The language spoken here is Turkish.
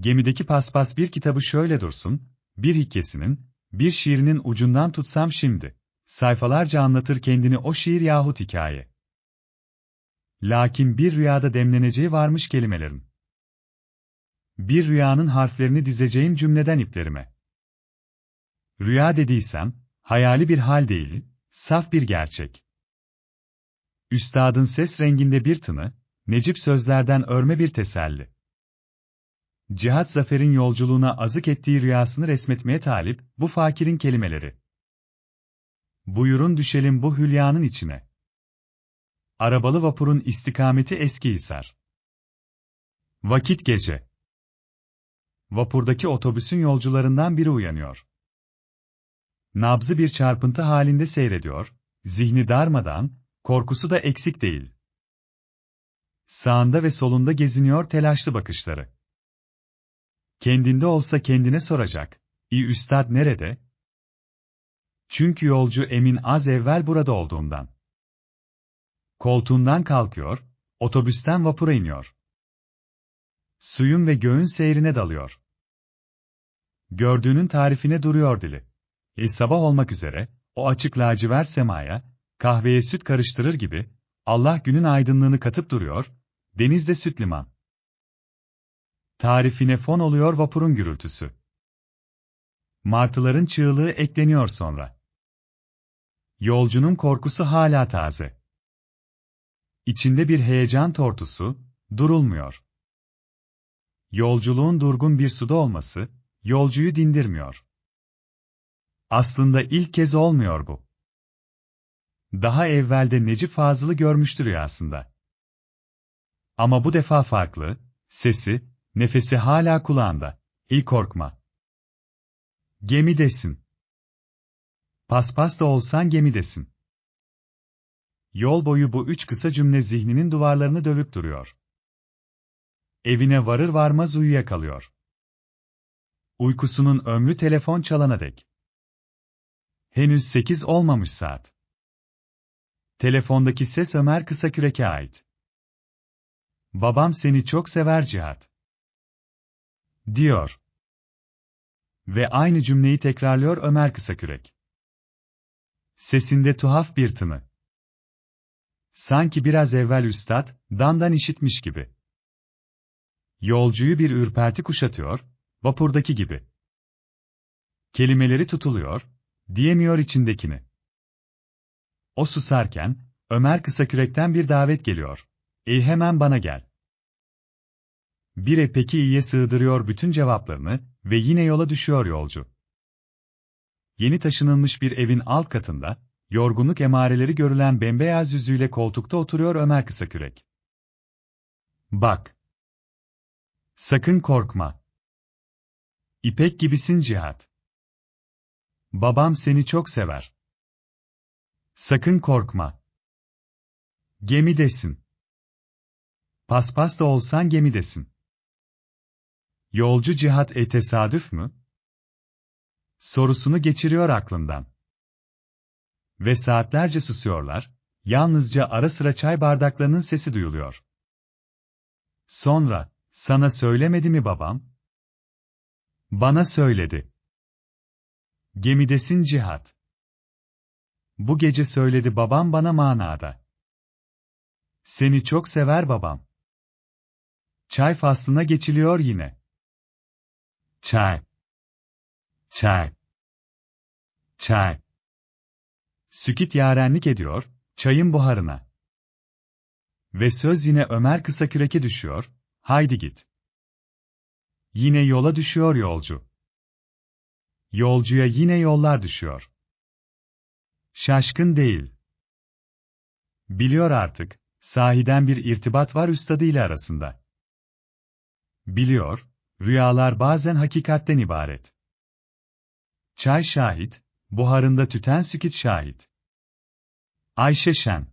Gemideki paspas bir kitabı şöyle dursun, bir hikayesinin, bir şiirinin ucundan tutsam şimdi. Sayfalarca anlatır kendini o şiir yahut hikaye. Lakin bir rüyada demleneceği varmış kelimelerin. Bir rüyanın harflerini dizeceğim cümleden iplerime. Rüya dediysem, hayali bir hal değil, saf bir gerçek. Üstadın ses renginde bir tını, Necip sözlerden örme bir teselli. Cihat Zafer'in yolculuğuna azık ettiği rüyasını resmetmeye talip, bu fakirin kelimeleri. Buyurun düşelim bu hülyanın içine. Arabalı vapurun istikameti Eskihisar. Vakit gece. Vapurdaki otobüsün yolcularından biri uyanıyor. Nabzı bir çarpıntı halinde seyrediyor, zihni darmadan, korkusu da eksik değil. Sağında ve solunda geziniyor telaşlı bakışları. Kendinde olsa kendine soracak, İ üstad nerede? Çünkü yolcu emin az evvel burada olduğundan. Koltuğundan kalkıyor, otobüsten vapura iniyor. Suyun ve göğün seyrine dalıyor. Gördüğünün tarifine duruyor dili. E sabah olmak üzere, o açık lacivert semaya, kahveye süt karıştırır gibi, Allah günün aydınlığını katıp duruyor, denizde süt liman. Tarifine fon oluyor vapurun gürültüsü. Martıların çığlığı ekleniyor sonra. Yolcunun korkusu hala taze. İçinde bir heyecan tortusu, durulmuyor. Yolculuğun durgun bir suda olması, yolcuyu dindirmiyor. Aslında ilk kez olmuyor bu. Daha evvelde Necip Fazıl'ı görmüştür rüyasında. Ama bu defa farklı, sesi, nefesi hala kulağında. İyi korkma. Gemidesin. Paspas da olsan gemidesin. Yol boyu bu üç kısa cümle zihninin duvarlarını dövüp duruyor. Evine varır varmaz uyuyakalıyor. Uykusunun ömrü telefon çalana dek. Henüz sekiz olmamış saat. Telefondaki ses Ömer Kısakürek'e ait. Babam seni çok sever Cihat. Diyor. Ve aynı cümleyi tekrarlıyor Ömer Kısakürek. Sesinde tuhaf bir tını. Sanki biraz evvel üstad, dandan işitmiş gibi. Yolcuyu bir ürperti kuşatıyor, vapurdaki gibi. Kelimeleri tutuluyor, diyemiyor içindekini. O susarken, Ömer Kısakürek'ten bir davet geliyor. Ey hemen bana gel. Bire peki iyiye sığdırıyor bütün cevaplarını ve yine yola düşüyor yolcu. Yeni taşınılmış bir evin alt katında, yorgunluk emareleri görülen bembeyaz yüzüyle koltukta oturuyor Ömer Kısakürek. Bak. Sakın korkma. İpek gibisin Cihat. Babam seni çok sever. Sakın korkma. Gemidesin. Paspas da olsan gemidesin. Yolcu cihat e tesadüf mü? Sorusunu geçiriyor aklından. Ve saatlerce susuyorlar, yalnızca ara sıra çay bardaklarının sesi duyuluyor. Sonra, sana söylemedi mi babam? Bana söyledi. Gemidesin cihat. Bu gece söyledi babam bana manada. Seni çok sever babam. Çay faslına geçiliyor yine. Çay. Çay. Çay. Sükit yarenlik ediyor, çayın buharına. Ve söz yine Ömer kısa küreke düşüyor, haydi git. Yine yola düşüyor yolcu. Yolcuya yine yollar düşüyor. Şaşkın değil. Biliyor artık, sahiden bir irtibat var üstadıyla arasında. Biliyor, Rüyalar bazen hakikatten ibaret. Çay şahit, buharında tüten sükit şahit. Ayşe Şen